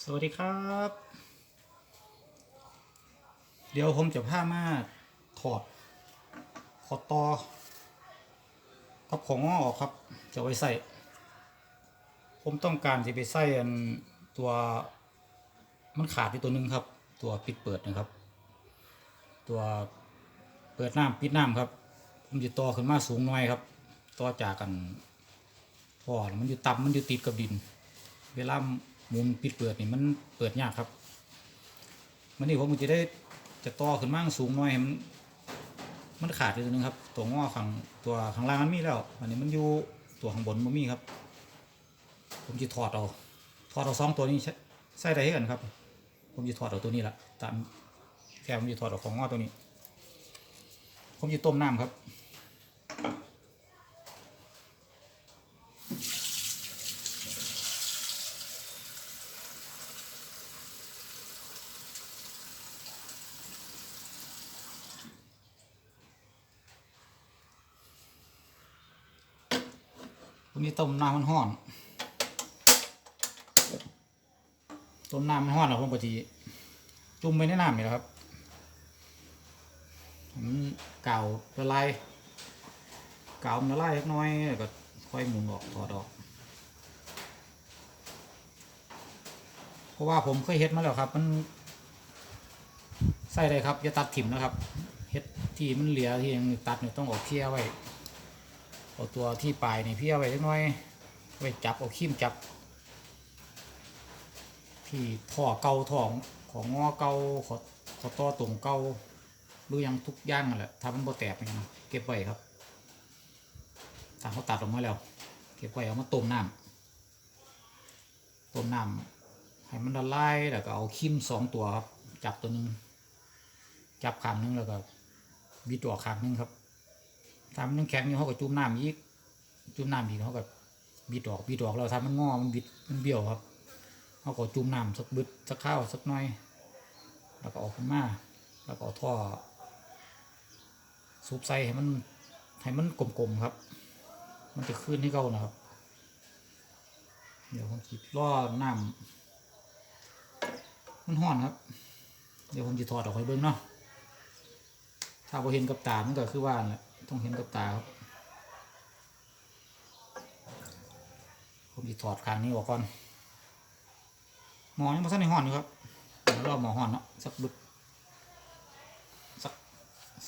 สวัสดีครับ เดี๋ยวผมจะพามาถอดขอตอกับของงอออกครับ จะไว้ใส่ ผมต้องการจะไปใส่อันตัวมันขาดไปตัวหนึงครับ ตัวปิดเปิดนะครับ ตัวเปิดน้ำปิดน้ำครับ ผมจะต่อขึ้นมาสูงหน่อยครับ ต่อจากกันพอมันอยู่ต่ำมันอยู่ติดกับดิน เวลา มุนปิดเปิดนี่มันเปิดยากครับมันนี่ผมจะได้จะต่อขึ้นมาสูงหน่อยให้มันมันขาดไปตัวหนึงครับ ตัวงอข้างตัวข้างล่างมันมีแล้ว อันนี้มันอยู่ตัวข้างบนมันมีครับ ผมจะถอดเอาถอดเอาสองตัวนี้ใช้ใส่ได้ให้กันครับ ผมจะถอดเอาตัวนี้ละตามแค่ผมจะถอดเอาของงอตัวนี้ ผมจะต้มน้ำครับ วันนี้ต้มน้ำมันห้อน ต้มน้ำมันห้อนแล้วผมก็จะจุ่มไปในน้ำนี่แหละครับผมเก่าละลายเก่ามันละลายเล็กน้อยแล้วก็ค่อยหมุนออกถอดออก เพราะว่าผมเคยเฮ็ดมาแล้วครับ มันใส่ได้ครับอย่าตัดถิ่มนะครับเฮ็ดที่มันเหลือที่ยังตัดเนี่ยต้องออกเคี่ยวไว้ เอาตัวที่ปลายนี่พี่เอาไว้เล็กน้อยไว้จับเอาขีมจับ ที่ท่อเกาท่อของงอเกาขอขอต่อตรงเกาดูยังทุกย่างนั่นแหละถ้ามันบ่แตกนี่นะเก็บไว้ครับถ้าเขาตัดออกมาแล้ว เก็บไว้เอามาต้มน้ำต้มน้ำให้มันละลายแล้วก็เอาขีมสองตัวครับ จับตัวหนึ่งจับขางหนึงแล้วก็บิดตัวขางหนึงครับ ถ้ามันยังแข็งอยู่เขาก็จุ่มน้ำอีกจุ่มน้ำอีกเขาก็บิดออกบิดออกแล้วถ้ามันงอมันบิดมันเบี้ยวครับเขาก็จุ่มน้ำสักบึดสักข้าวสักหน่อย แล้วก็ออกขึ้นมาแล้วก็เอาท่อซุบใส่ให้มันให้มันกลมๆครับ มันจะขึ้นให้เก่านะครับ เดี๋ยวผมจิล่อน้ำมันห้อนครับ เดี๋ยวผมจะถอดออกให้เบิ่งเนาะถ้าพอเห็นกับตามันก็คือว่าแหละ ต้องเห็นกับตาครับผมจะถอดคางนี้ออกก่อน หมอยังมาสั้นในห่อนอยู่ครับเดี๋ยวรอหมอห่อนเนาะสักบึกสัก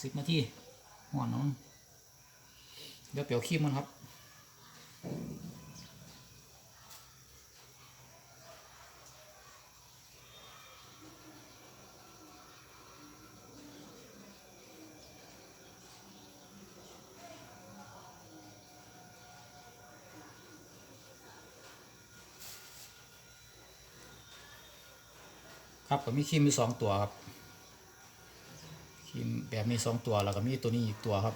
สิบนาทีห่อนเนาะเดี๋ยวเปียวขี้มันครับ ก็มีครีมมีสองตัวครับครีมแบบมีสองตัวแล้วก็มีตัวนี้อีกตัวครับ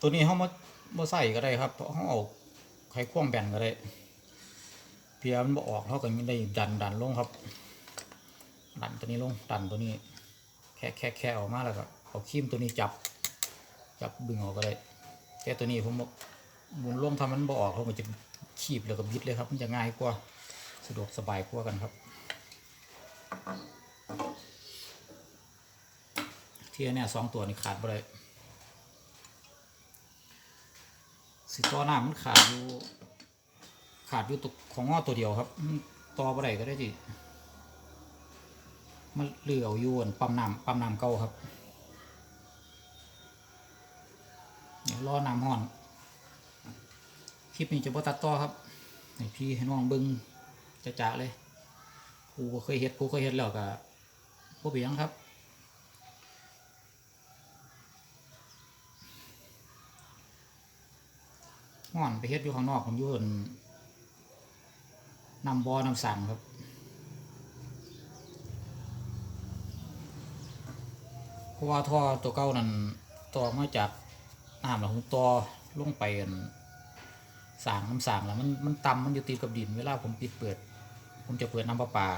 ตัวนี้เขามามาใส่ก็ได้ครับเพราะเขาเอาไขควงแบนก็ได้เพียมันบ่ออกเขาก็ไม่ได้ดันดันลงครับดันตัวนี้ลงดันตัวนี้ แค่แค่แค่ออกมาแล้วก็เอาครีมตัวนี้จับ จับดึงออกก็ได้แค่ตัวนี้ผมบอกหมุนลงทำมันบ่ออกเขาก็จะขีบแล้วก็บิดเลยครับ มันจะง่ายกว่าสะดวกสบายกว่ากันครับ ที่เนี่ยสองตัวนี่ขาดไปเลยสิต่อหน้ามันขาดอยู่ ขาดอยู่ตัวของงอตัวเดียวครับต่อไปได้ก็ได้จีมันเลืออยู่นปั๊มน้ำปั๊มน้ำเก่าครับเดี๋ยวรอน้ำห้อนคลิปนี้จะบ่ตัดต่อครับให้พี่ให้น้องเบิ้งจะจะๆเลย ผู้เคยเฮ็ดผู้เคยเฮ็ดแล้วก็ผู้เบียงครับห่อนไปเฮ็ดอยู่ข้างนอกผมอยู่บนนำบอนำสั่งครับเพราะว่าท่อตัวเก่านั้นต่อมาจากน้ำแล้วผมต่อลงไปอั่นสางน้ำสางแล้วมันมันต่ำมันอยู่ติดกับดินเวลาผมปิดเปิด ผมจะเปิดน้ำประปา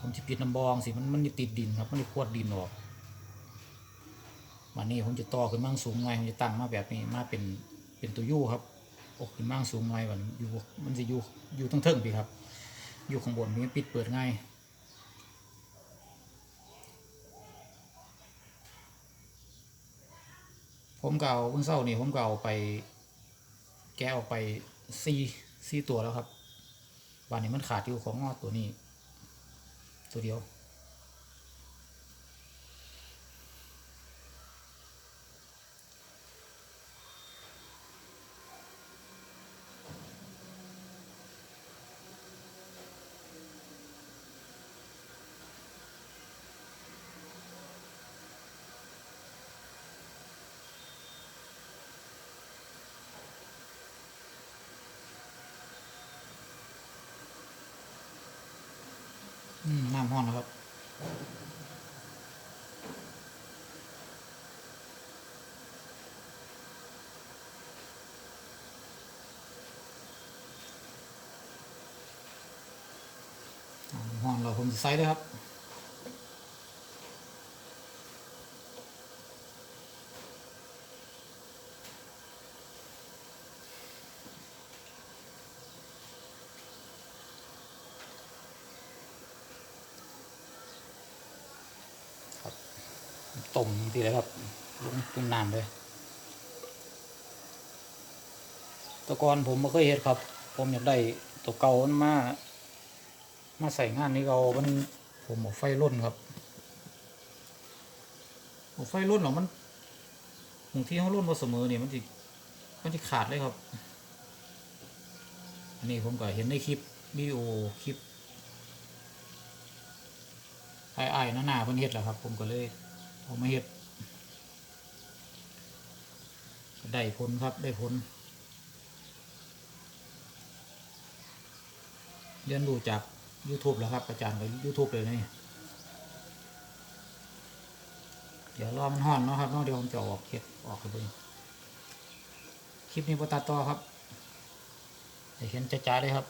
ผมจะปิดน้ำบองสิมันมันจะติดดินครับมันจะพวดดินออกวันนี้ผมจะต่อขึ้นมั่งสูงหน่อยผมจะตั้งมาแบบนี้มาเป็นเป็นตัวยู่ครับโอ้ขึ้นมากสูงหน่อยมันอยู่มันจะอยู่อยู่ทั้งเทิงพี่ครับ อยู่ข้างบนนี้ปิดเปิดง่ายผมเก่าเพิ่งเศร้านี่ผมเก่าไป แกะออกไปซีซีตัวแล้วครับ วันนี้มันขาดอยู่ของงอตัวนี้ ตัวเดียว อืมน้ำห้องนะครับ ห้องเราผมจะใส่เลยครับ ต้มดีเลยครับลงจุ่มน้ำเลยตะกอนผมไม่เคยเห็ดครับ ผมอยากได้ตัวเก่ามันมา มาใส่งานนี้เรามันผมเอาไฟร่นครับเอาไฟร่นหรอมันบางที่เขาร่นมาเสมอเนี่ยมันจะมันจะขาดเลยครับ อันนี้ผมก็เห็นในคลิปวิดีโอคลิปไอ้ๆหน้าๆเพิ่นเฮ็ดแหละครับ ผมก็เลย ผมมาเฮ็ดได้ผลครับได้ผลเรียนรู้จาก YouTube แล้วครับ อาจารย์กับ YouTube เลยนี่ เดี๋ยวรอมันห่อนเนาะครับเนาะเดี๋ยวผมจะออกเฮ็ดออกไปเบิ่งคลิปนี้บ่ตัดต่อครับเห็นจ้าๆเลยครับ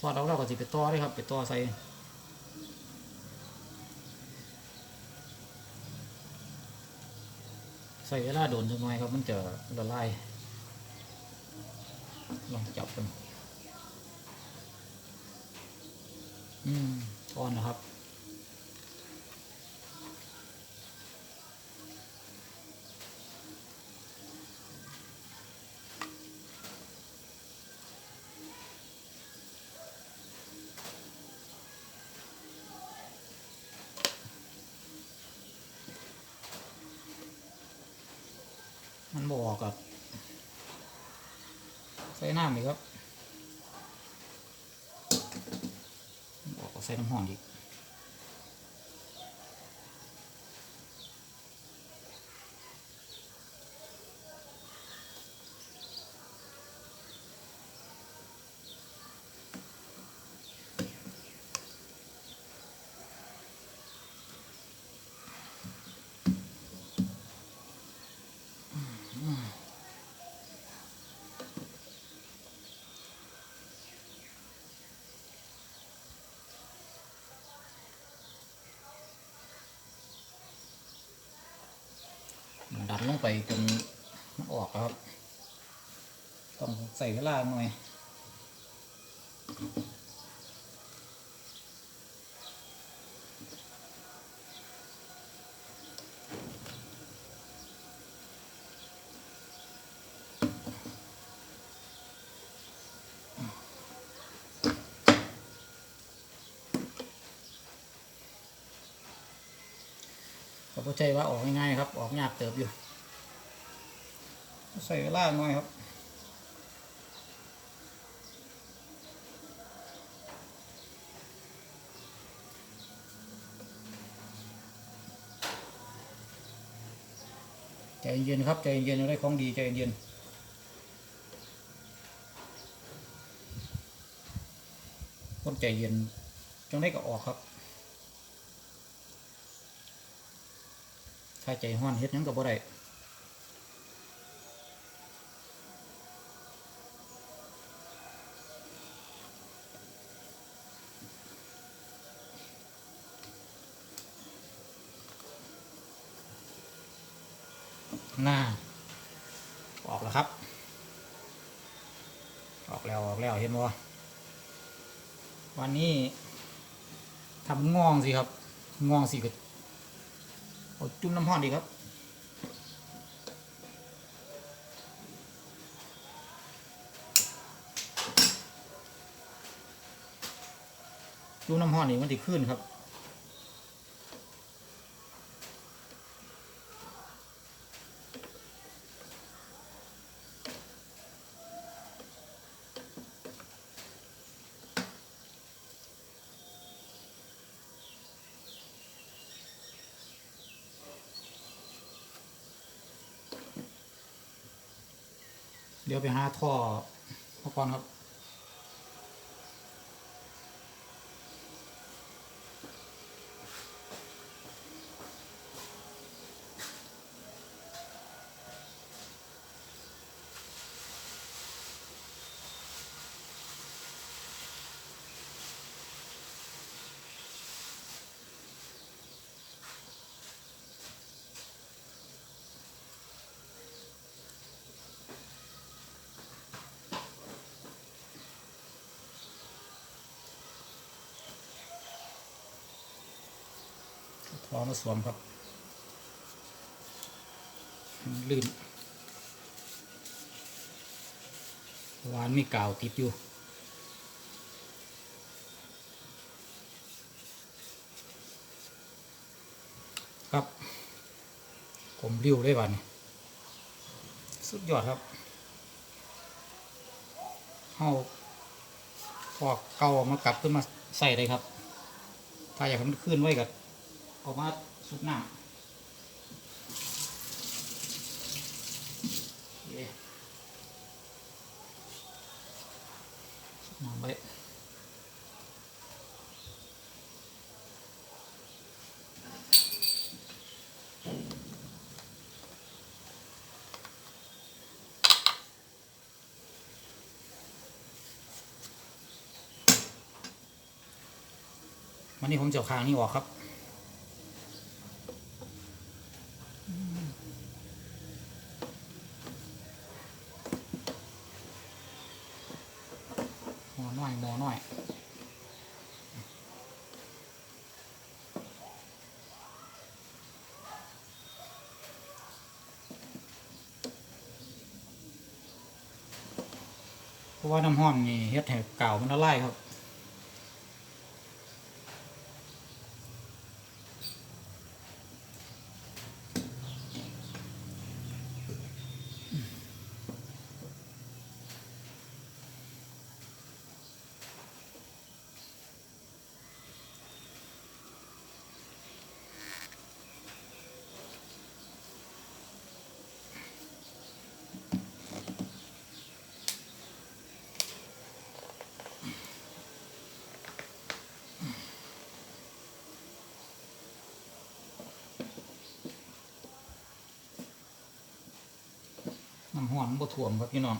ทอดเอาเราก็สิไปต่อเลยครับ ไปต่อใส่ใส่เวลาโดนจังหน่อยครับ มันจะละลาย ลองจับกันอืมอ่อนนะครับ ใส่น้ำอีกครับบอกกับใส่น้ำหอมอีก ไปจนมันออกครับ ต้องใส่เวลาหน่อยก็บ่ใช่ว่าออกง่ายๆครับ ออกยากเติบอยู่ ใส่เวลาหน่อยครับใจเย็นครับ ใจเย็นอะไรของดีใจเย็นคนใจเย็นจังได้ก็ออกครับ ถ้าใจห้อนเฮ็ดยังก็บ่ได้ หน้า ออกแล้วครับ ออกแล้วออกแล้วเห็นบ่วันนี้ทำงองสิครับ งองสิก็จุ่มน้ำห้อนดีครับจุ่มน้ำห้อนนี่มันติขึ้นครับ ดี๋ยวไปหาท่อมาก่อนครับ ท่อมาสวมครับลื่นวานมีกาวติดอยู่ครับผมริ้วได้วันนี้สุดยอดครับเอาพอเก่ามากลับขึ้นมาใส่เลยครับ ถ้าอยากให้มันขึ้นไว้กับ ออกมาสุกน้ำโอเคสุกน้ำไว้วันนี้ผมจะเอาคางนี่ออกครับ หมอน้อยหมอน้อยเพ ราะว่าน้ำห้อนนี่เฮ็ดให้เก่ามันละลายครับ น้ำหอนมันบ่ท่วมครับพี่น้อง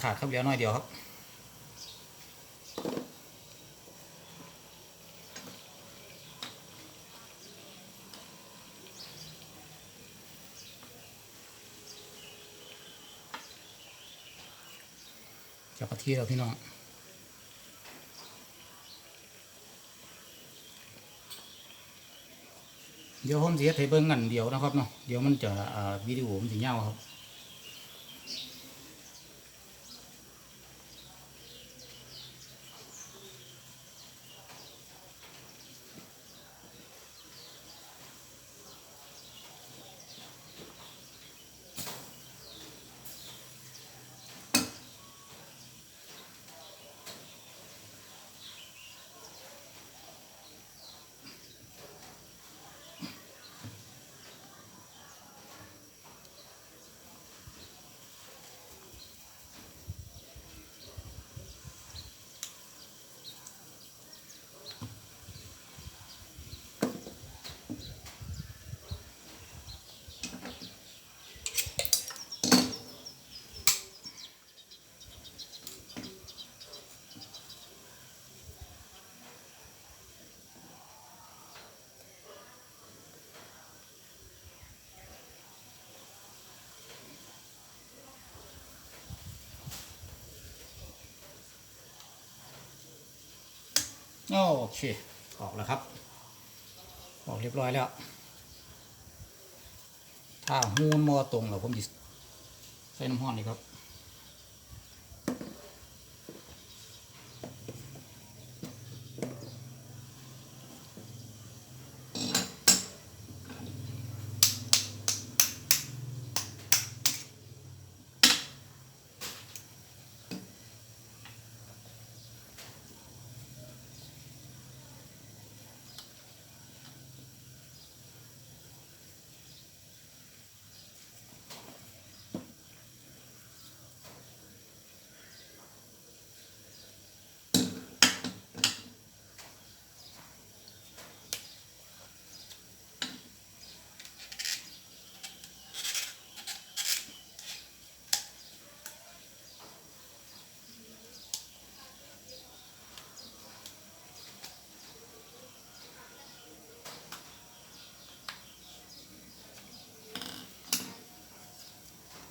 ขาดครับเหลียวน้อยเดียวครับ จากกะทียล้วพี่น้องเดี๋ยวผมจะเทเบิ้งกันเดียวนะครับเนาะเดี๋ยวมันจะวิดีโอมันจะเงาครับ โอเค ออกแล้วครับ ออกเรียบร้อยแล้ว ถ้าหูนมอตรงแล้วผมจะใส่น้ำห้อนนี่ครับ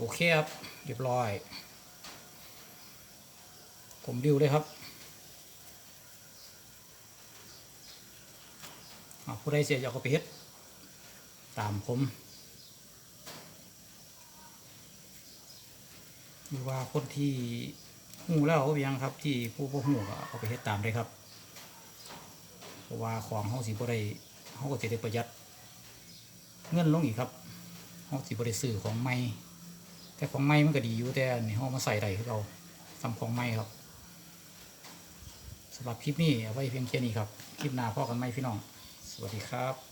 โอเคครับ เรียบร้อย ผมดิวเลยครับผู้ใดเสียจะก็ไปเฮ็ดตามผมหรือว่าคนที่หูแล้วเอาไปยังครับ ที่ผู้บ่หูก็เอาไปเฮ็ดตามได้ครับ เพราะว่าของเฮาสิบ่ได้เฮาก็สิได้ประหยัดเงินลงอีกครับเฮาสิบ่ได้ซื้อของใหม่ แต่ของไม้มันก็ดีอยู่แต่อันนี่เรามาใส่ได้คือเราทำของไม้ครับสำหรับคลิปนี้เอาไว้เพียงแค่นี้ครับ คลิปหน้าพ่อกันไหมพี่น้อง สวัสดีครับ